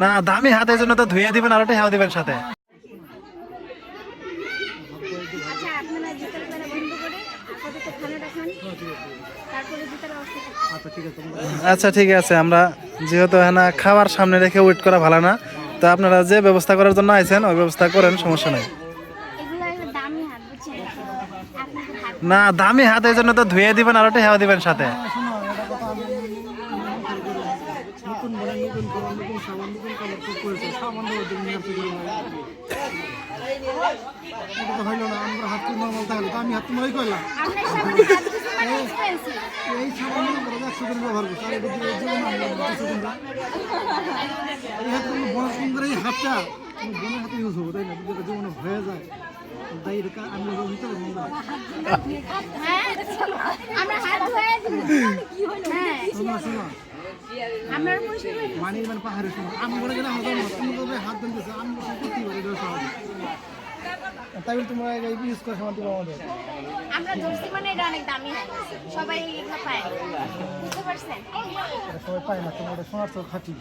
না দামি হাতের জন্য তো ধুয়ে দিবেন আর হেও দিবেন সাথে। আচ্ছা আপনারা জুতার বেলা বন্ধ করে আপাতত খানাটা খান তারপরে জুতার ব্যবস্থা করতে আচ্ছা ঠিক আছে আমরা যেহেতু হ্যাঁ খাবার সামনে রেখে ওয়েট করা ভালো না তো আপনারা যে ব্যবস্থা করার জন্য আইছেন ওই ব্যবস্থা করেন সমস্যা নাই। না দামি হাতের জন্য তো ধুয়ে দিবেন আর হেও দিবেন সাথে। নতুন বলে নতুন করা নতুন সামান নতুন কালার খুব করেছে। সামান্য ওদের নিয়ে আসতে এটা তো হইল না আমরা হাত নর্মাল থাকলে তো আমি হাত তোমারই করলাম। মানে এই সামান্য বড় একশো দিন ব্যবহার করছি। আর এটা দিয়ে যে না আমরা দুশো দিন এই হাত কোনো বড় সুন্দর এই হাতটা কোনো বোনের হাতে ইউজ হব তাই না? যদি জীবনে হয়ে যায়। তাই এটা হ্যাঁ আমরা হাত দিব। মানে মানে পাহাড়ে শোনো আমি বলে গেলে না তুমি তবে হাত দিতেছে আমি করতেই পারি এটা সহজে তাই তোমরা ইউজ করে সমান দিবো আমাদের আমরা ধরছি মানে এটা অনেক দামি সবাই পায় সবাই পায় না তোমার সোনার চোখ খাটি